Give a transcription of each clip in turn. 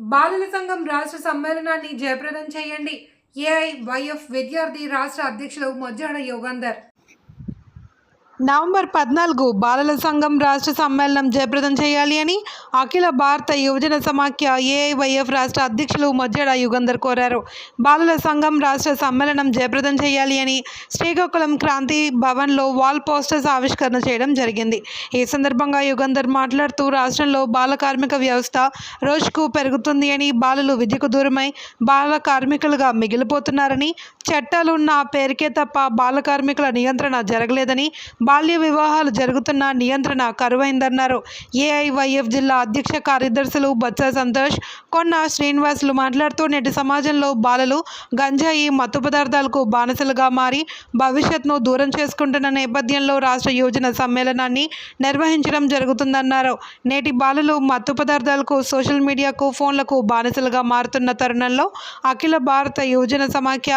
బాలల సంఘం రాష్ట్ర సమ్మేళనాన్ని జయప్రదం చేయండి. ఏఐవైఎఫ్ విద్యార్థి రాష్ట్ర అధ్యక్షులు మొజ్జాడ యోగందర్ నవంబర్ పద్నాలుగు బాలల సంఘం రాష్ట్ర సమ్మేళనం జయప్రదం చేయాలి అని అఖిల భారత యువజన సమాఖ్య ఏఐవైఎఫ్ రాష్ట్ర అధ్యక్షులు మజ్జడ యుగంధర్ కోరారు. బాలల సంఘం రాష్ట్ర సమ్మేళనం జయప్రదం చేయాలి అని శ్రీకాకుళం క్రాంతి భవన్లో వాల్ పోస్టర్స్ ఆవిష్కరణ చేయడం జరిగింది. ఈ సందర్భంగా యుగంధర్ మాట్లాడుతూ రాష్ట్రంలో బాల కార్మిక వ్యవస్థ రోజుకు పెరుగుతుంది అని బాలలు విద్యకు దూరమై బాల కార్మికులుగా మిగిలిపోతున్నారని చట్టాలు ఉన్న పేరుకే తప్ప బాల కార్మికుల నియంత్రణ జరగలేదని బాల్య వివాహాలు జరుగుతున్న నియంత్రణ కరువైందన్నారు. ఏఐవైఎఫ్ జిల్లా అధ్యక్ష కార్యదర్శులు బత్స సంతోష్ కొన్న శ్రీనివాసులు మాట్లాడుతూ నేటి సమాజంలో బాలలు గంజాయి మత్తు పదార్థాలకు బానిసలుగా మారి భవిష్యత్తును దూరం చేసుకుంటున్న నేపథ్యంలో రాష్ట్ర యువజన సమ్మేళనాన్ని నిర్వహించడం జరుగుతుందన్నారు. నేటి బాలలు మత్తు పదార్థాలకు సోషల్ మీడియాకు ఫోన్లకు బానిసలుగా మారుతున్న తరుణంలో అఖిల భారత యువజన సమాఖ్య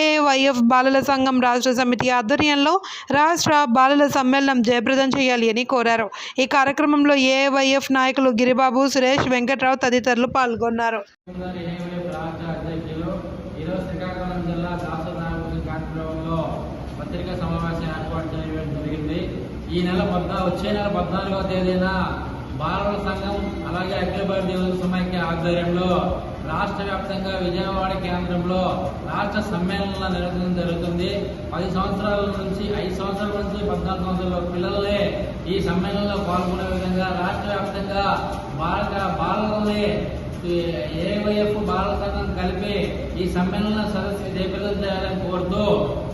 ఏఐవైఎఫ్ బాలల సంఘం రాష్ట్ర సమితి ఆధ్వర్యంలో రాష్ట్ర బాల బాలల సమ్మేళనం జయప్రదం చేయాలి అని కోరారు. ఈ కార్యక్రమంలో ఏవైఎఫ్ నాయకులు గిరిబాబు సురేష్ వెంకట్రావు తదితరులు పాల్గొన్నారు. ఈ నెల పద్నా వచ్చే నెల పద్నాలుగవ తేదీన బాలల సంఘం అలాగే అఖిల భారతీయ యువజన సమైక్య ఆధ్వర్యంలో రాష్ట్ర వ్యాప్తంగా విజయవాడ కేంద్రంలో రాష్ట్ర సమ్మేళనంలో నిర్వహించడం జరుగుతుంది. పది సంవత్సరాల నుంచి ఐదు సంవత్సరాల నుంచి పద్నాలుగు సంవత్సరాల పిల్లలే ఈ సమ్మేళనంలో పాల్గొనే విధంగా రాష్ట్ర వ్యాప్తంగా బాలక బాలలనే ఏవైఎఫ్ బాలల కలిపి ఈ సమ్మేళన సదస్సు జయప్రదం చేయాలని కోరుతూ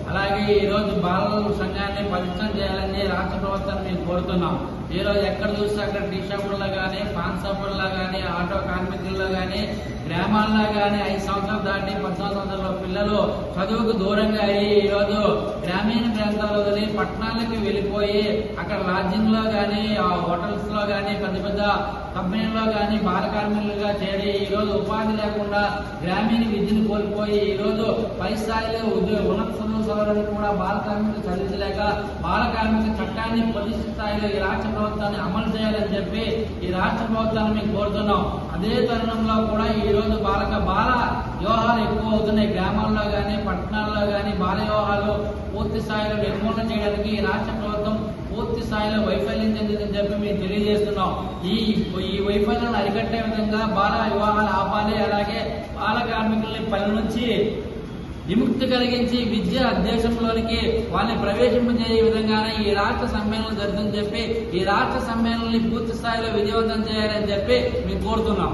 అలాగే ఈ రోజు బాలల సంఘాన్ని పవిత్రం చేయాలని రాష్ట్ర ప్రభుత్వాన్ని మేము కోరుతున్నాం. ఈ రోజు ఎక్కడ చూస్తే అక్కడ టీ షాపుల్లో కానీ పాన్ షాపుల్లో కానీ ఆటో కార్మికుల్లో కానీ గ్రామాల్లో కానీ ఐదు సంవత్సరాలు దాటి పద్నాలుగు సంవత్సరాల పిల్లలు చదువుకు దూరంగా అయ్యి ఈరోజు గ్రామీణ ప్రాంతాలు వదిలి పట్టణాలకు వెళ్ళిపోయి అక్కడ లాడ్జింగ్లో కానీ ఆ కానీ పెద్ద పెద్ద కంపెనీల్లో కానీ బాల కార్మికులుగా చేరి ఈరోజు ఉపాధి లేకుండా గ్రామీణ విద్యను కోల్పోయి ఈరోజు పై స్థాయిలో ఉద్యోగ ఉన్నత వరకు కూడా బాల కార్మికులు చదివించలేక బాల కార్మిక చట్టాన్ని ప్రతిష్ట స్థాయిలో ఈ రాష్ట్ర ప్రభుత్వాన్ని అమలు చేయాలని చెప్పి ఈ రాష్ట్ర ప్రభుత్వాన్ని మేము కోరుతున్నాం. అదే తరుణంలో కూడా ఈ రోజు బాలక బాల వివాహాలు ఎక్కువ అవుతున్నాయి. గ్రామాల్లో కానీ పట్టణాల్లో కానీ బాల వివాహాలు పూర్తి స్థాయిలో నిర్మూలన చేయడానికి ఈ రాష్ట్ర ప్రభుత్వం పూర్తి స్థాయిలో వైఫల్యం చెందిందని చెప్పి మేము తెలియజేస్తున్నాం. ఈ ఈ వైఫల్యాన్ని అరికట్టే విధంగా బాల వివాహాలు ఆపాలి. అలాగే బాల కార్మికుల్ని పని నుంచి విముక్తి కలిగించి విద్య అధ్యక్షంలోనికి వాళ్ళని ప్రవేశింపజేయ విధంగానే ఈ రాష్ట్ర సమ్మేళనం జరుగుతుందని చెప్పి ఈ రాష్ట్ర సమ్మేళనాన్ని పూర్తి స్థాయిలో విజయవంతం చేయాలని చెప్పి మేము కోరుతున్నాం.